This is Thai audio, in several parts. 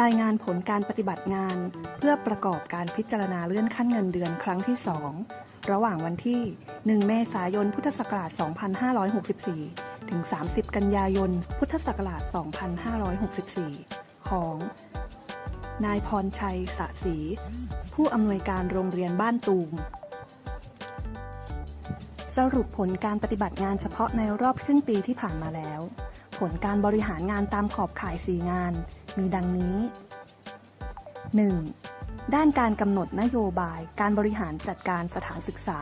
รายงานผลการปฏิบัติงาน เพื่อประกอบการพิจารณาเลื่อนขั้นเงินเดือนครั้งที่ 2 ระหว่างวันที่ 1 เมษายน พุทธศักราช 2564 ถึง 30 กันยายน พุทธศักราช 2564 ของ นายพรชัยสะศรีผู้อำนวยการโรงเรียนบ้านตูม สรุปผลการปฏิบัติงานเฉพาะในรอบครึ่งปีที่ผ่านมาแล้ว ผลการบริหารงานตามขอบข่าย 4 งาน มีดังนี้ 1. ด้านการกำหนดนโยบายการบริหารจัดการสถานศึกษา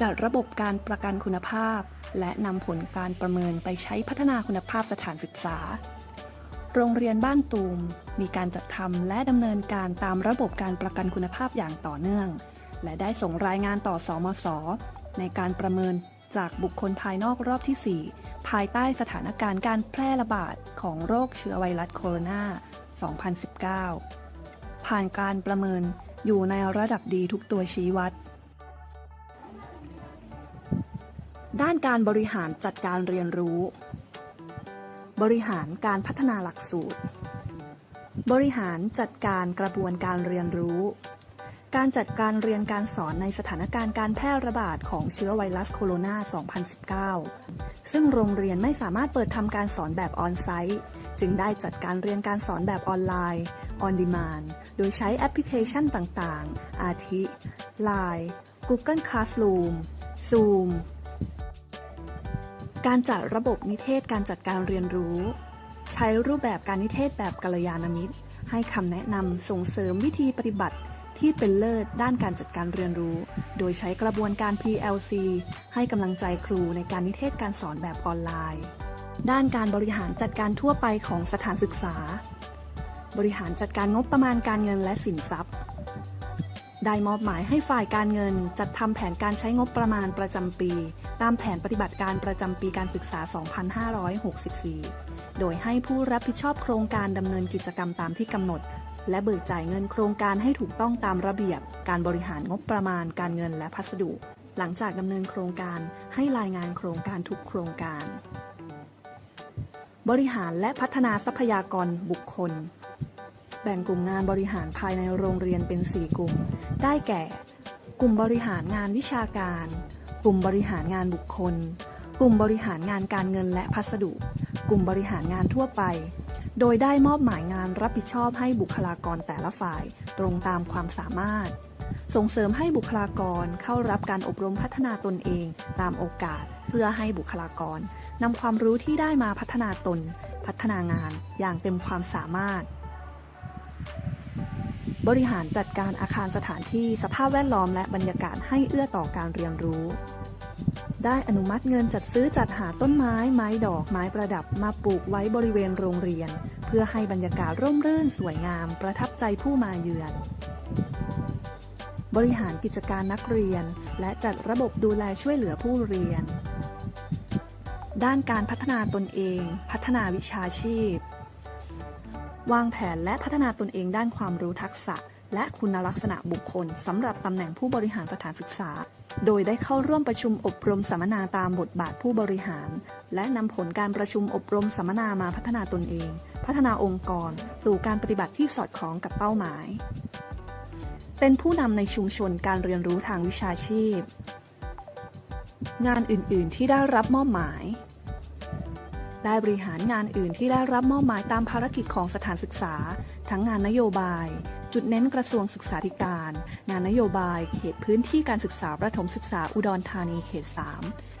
จัดระบบการประกันคุณภาพ และนำผลการประเมินไปใช้พัฒนาคุณภาพสถานศึกษา โรงเรียนบ้านตูมมีการจัดทำและดำเนินการตามระบบการประกันคุณภาพอย่างต่อเนื่อง และได้ส่งรายงานต่อสอมศในการประเมิน จากบุคคลภายนอกรอบที่ 4 ภายใต้สถานการณ์การแพร่ระบาดของโรคเชื้อไวรัสโคโรนา 2019 ผ่านการประเมินอยู่ในระดับดีทุกตัวชี้วัด ด้านการบริหารจัดการเรียนรู้ บริหารการพัฒนาหลักสูตร บริหารจัดการกระบวนการเรียนรู้ การจัดการเรียนการสอนในสถานการณ์การแพร่ระบาดของเชื้อไวรัสโคโรนา 2019 ซึ่งโรงเรียนไม่สามารถเปิดทำการสอนแบบออนไซต์ จึงได้จัดการเรียนการสอนแบบออนไลน์ on demand โดยใช้แอปพลิเคชันต่างๆ อาทิ Line Google Classroom Zoom การจัดระบบนิเทศการจัดการเรียนรู้ ใช้รูปแบบการนิเทศแบบกัลยาณมิตร ให้คำแนะนำส่งเสริมวิธีปฏิบัติ ที่เป็นเลิศด้านการจัดการเรียนรู้ โดยใช้กระบวนการ PLC ให้กำลังใจครูในการนิเทศการสอนแบบออนไลน์ ด้านการบริหารจัดการทั่วไปของสถานศึกษา บริหารจัดการงบประมาณการเงินและสินทรัพย์ ได้มอบหมายให้ฝ่ายการเงิน จัดทำแผนการใช้งบประมาณประจำปี ตามแผนปฏิบัติการประจำปีการศึกษา 2564 โดยให้ผู้รับผิดชอบโครงการดำเนินกิจกรรมตามที่กำหนด และเบิกจ่ายเงินโครงการให้ถูกต้องตามระเบียบ การบริหารงบประมาณการเงินและพัสดุ หลังจากดำเนินโครงการให้รายงานโครงการทุกโครงการ บริหารและพัฒนาทรัพยากรบุคคล แบ่งกลุ่มงานบริหารภายในโรงเรียนเป็น 4 กลุ่ม ได้แก่ กลุ่มบริหารงานวิชาการ กลุ่มบริหารงานบุคคล กลุ่มบริหารงานการเงินและพัสดุ กลุ่มบริหารงานทั่วไป โดยได้มอบหมายงานรับผิดชอบให้บุคลากรแต่ละฝ่ายตรงตามความสามารถ ส่งเสริมให้บุคลากรเข้ารับการอบรมพัฒนาตนเองตามโอกาส เพื่อให้บุคลากรนำความรู้ที่ได้มาพัฒนาตน พัฒนางานอย่างเต็มความสามารถ บริหารจัดการอาคารสถานที่สภาพแวดล้อมและบรรยากาศให้เอื้อต่อการเรียนรู้ ได้อนุมัติเงินจัดซื้อจัดหาต้นไม้ ไม้ดอกไม้ประดับมาปลูกไว้บริเวณโรงเรียน เพื่อให้บรรยากาศร่มรื่นสวยงาม ประทับใจผู้มาเยือน บริหารกิจการนักเรียน และจัดระบบดูแลช่วยเหลือผู้เรียน ด้านการพัฒนาตนเอง พัฒนาวิชาชีพ วางแผนและพัฒนาตนเองด้านความรู้ทักษะ และคุณลักษณะบุคคลสำหรับตำแหน่งผู้บริหารสถานศึกษา โดยได้เข้าร่วมประชุมอบรมสัมมนาตามบทบาทผู้บริหาร และนำผลการประชุมอบรมสัมมนามาพัฒนาตนเอง พัฒนาองค์กร สู่การปฏิบัติที่สอดคล้องกับเป้าหมาย เป็นผู้นำในชุมชนการเรียนรู้ทางวิชาชีพ งานอื่น ๆ ที่ได้รับมอบหมายได้บริหารงานอื่นที่ได้รับมอบหมายตามภารกิจของสถานศึกษา ทั้งงานนโยบาย จุดเน้นกระทรวงศึกษาธิการ งานนโยบายเขตพื้นที่การศึกษาประถมศึกษาอุดรธานีเขต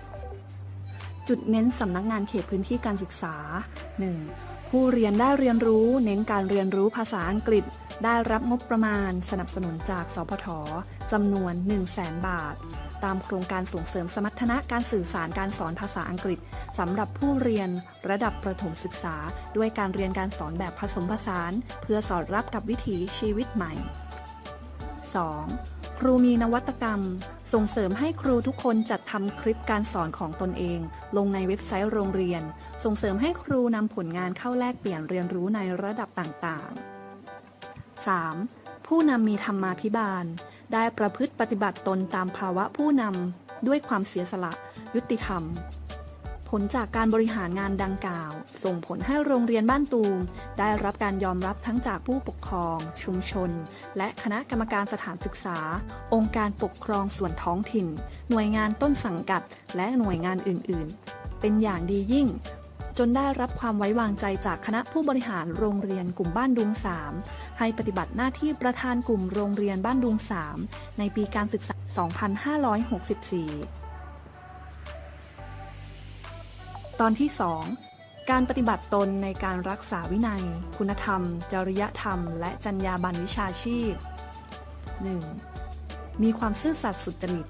3 จุดเน้นสำนักงานเขตพื้นที่การศึกษา 1. ผู้เรียนได้เรียนรู้ เน้นการเรียนรู้ภาษาอังกฤษ ได้รับงบประมาณ สนับสนุนจากสพทจำนวน 1 0 0 0 0แบาท ตามโครงการส่งเสริมสมรรถนะการสื่อสารการสอนภาษาอังกฤษสำหรับผู้เรียนระดับประถมศึกษา ด้วยการเรียนการสอนแบบผสมผสาน เพื่อสอดรับกับวิถีชีวิตใหม่ 2. ครูมีนวัตกรรม ส่งเสริมให้ครูทุกคนจัดทำคลิปการสอนของตนเอง ลงในเว็บไซต์โรงเรียน ส่งเสริมให้ครูนำผลงานเข้าแลกเปลี่ยนเรียนรู้ในระดับต่างๆ 3. ผู้นำมีธรรมาภิบาล ได้ประพฤติปฏิบัติตนตามภาวะผู้นำด้วยความเสียสละยุติธรรม ผลจากการบริหารงานดังกล่าว ส่งผลให้โรงเรียนบ้านตูม ได้รับการยอมรับทั้งจากผู้ปกครอง ชุมชน และคณะกรรมการสถานศึกษา องค์การปกครองส่วนท้องถิ่น หน่วยงานต้นสังกัด และหน่วยงานอื่น ๆ เป็นอย่างดียิ่ง จนได้รับความไว้วางใจจากคณะผู้บริหารโรงเรียนกลุ่มบ้านดุง3ให้ปฏิบัติหน้าที่ประธานกลุ่มโรงเรียนบ้านดุง3ในปีการศึกษา 2564 ตอนที่ 2 การปฏิบัติตนในการรักษาวินัย คุณธรรม จริยธรรม และจรรยาบรรณวิชาชีพ 1. มีความซื่อสัตย์สุจริต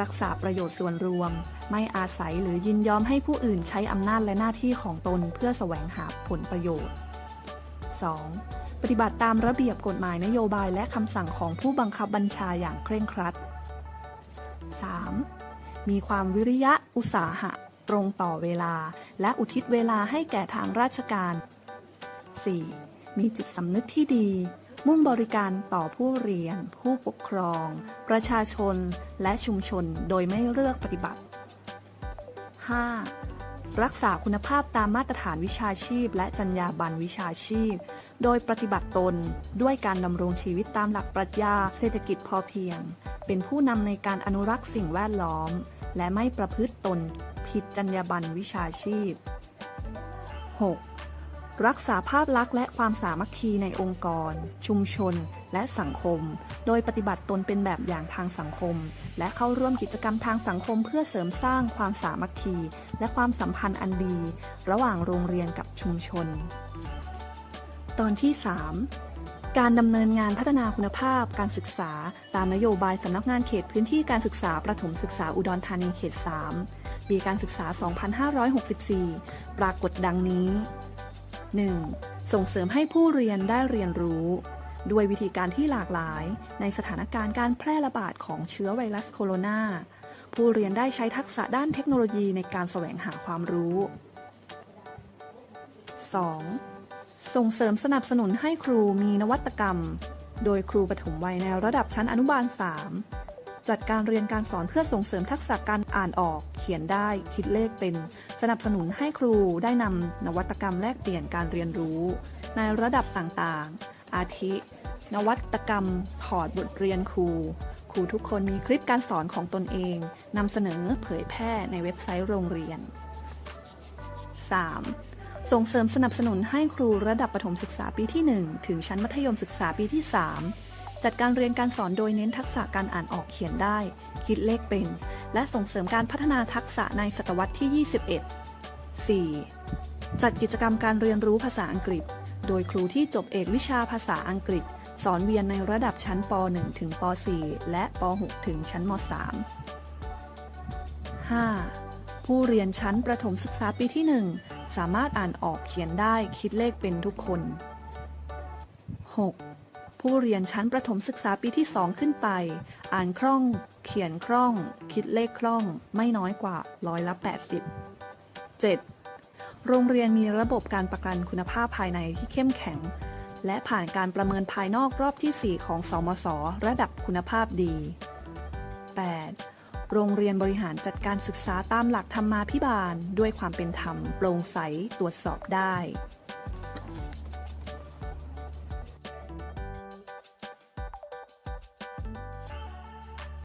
รักษาประโยชน์ส่วนรวม ไม่อาศัยหรือยินยอมให้ผู้อื่นใช้อำนาจและหน้าที่ของตนเพื่อแสวงหาผลประโยชน์ 2. ปฏิบัติตามระเบียบกฎหมายนโยบายและคำสั่งของผู้บังคับบัญชาอย่างเคร่งครัด 3. มีความวิริยะอุตสาหะ ตรงต่อเวลา และอุทิศเวลาให้แก่ทางราชการ 4. มีจิตสำนึกที่ดี มุ่งบริการต่อผู้เรียน ผู้ปกครอง ประชาชน และชุมชนโดยไม่เลือกปฏิบัติ 5. รักษาคุณภาพตามมาตรฐานวิชาชีพ และจรรยาบรรณวิชาชีพ โดยปฏิบัติตนด้วยการดำรงชีวิตตามหลักปรัชญาเศรษฐกิจพอเพียง เป็นผู้นำในการอนุรักษ์สิ่งแวดล้อม และไม่ประพฤติตน ผิดจรรยาบรรณวิชาชีพ 6. รักษาภาพลักษณ์และความสามัคคีในองค์กร ชุมชน และสังคม โดยปฏิบัติตนเป็นแบบอย่างทางสังคม และเข้าร่วมกิจกรรมทางสังคมเพื่อเสริมสร้างความสามัคคี และความสัมพันธ์อันดี ระหว่างโรงเรียนกับชุมชน ตอนที่ 3การดำเนินงานพัฒนาคุณภาพการศึกษา ตามนโยบายสำนักงานเขตพื้นที่การศึกษาประถมศึกษาอุดรธานีเขต 3 ปีการศึกษา 2564 ปรากฏดังนี้ 1. ส่งเสริมให้ผู้เรียนได้เรียนรู้ ด้วยวิธีการที่หลากหลาย ในสถานการณ์การแพร่ระบาดของเชื้อไวรัสโคโรนา ผู้เรียนได้ใช้ทักษะด้านเทคโนโลยีในการแสวงหาความรู้ 2. ส่งเสริมสนับสนุนให้ครูมีนวัตกรรม โดยครูปฐมวัยในระดับชั้นอนุบาล 3 จัดการเรียนการสอนเพื่อส่งเสริมทักษะการอ่านออก เขียนได้คิดเลขเป็น สนับสนุนให้ครูได้นำนวัตกรรมแลกเปลี่ยนการเรียนรู้ ในระดับต่างๆ อาทิ นวัตกรรมถอดบทเรียนครู ครูทุกคนมีคลิปการสอนของตนเองนำเสนอเผยแพร่ในเว็บไซต์โรงเรียน 3. ส่งเสริมสนับสนุนให้ครูระดับประถมศึกษาปีที่ 1 ถึงชั้นมัธยมศึกษาปีที่ 3 จัดการเรียนการสอนโดยเน้นทักษะการอ่านออกเขียนได้ คิดเลขเป็น และส่งเสริมการพัฒนาทักษะในศตวรรษที่ 21 4. จัดกิจกรรมการเรียนรู้ภาษาอังกฤษ โดยครูที่จบเอกวิชาภาษาอังกฤษ สอนเวียนในระดับชั้นป .1 ถึงป .4 และป .6 ถึงชั้นม .3 5. ผู้เรียนชั้นประถมศึกษาปีที่ 1 สามารถอ่านออกเขียนได้คิดเลขเป็นทุกคน 6. ผู้เรียนชั้นประถมศึกษาปีที่ 2 ขึ้นไป อ่านคล่อง เขียนคล่อง คิดเลขคล่องไม่น้อยกว่าร้อยละ 80 7. โรงเรียนมีระบบการประกันคุณภาพภายในที่เข้มแข็ง และผ่านการประเมินภายนอกรอบที่ 4 ของสมศระดับคุณภาพดี 8. โรงเรียนบริหารจัดการศึกษาตามหลักธรรมาภิบาล ด้วยความเป็นธรรม โปร่งใส ตรวจสอบได้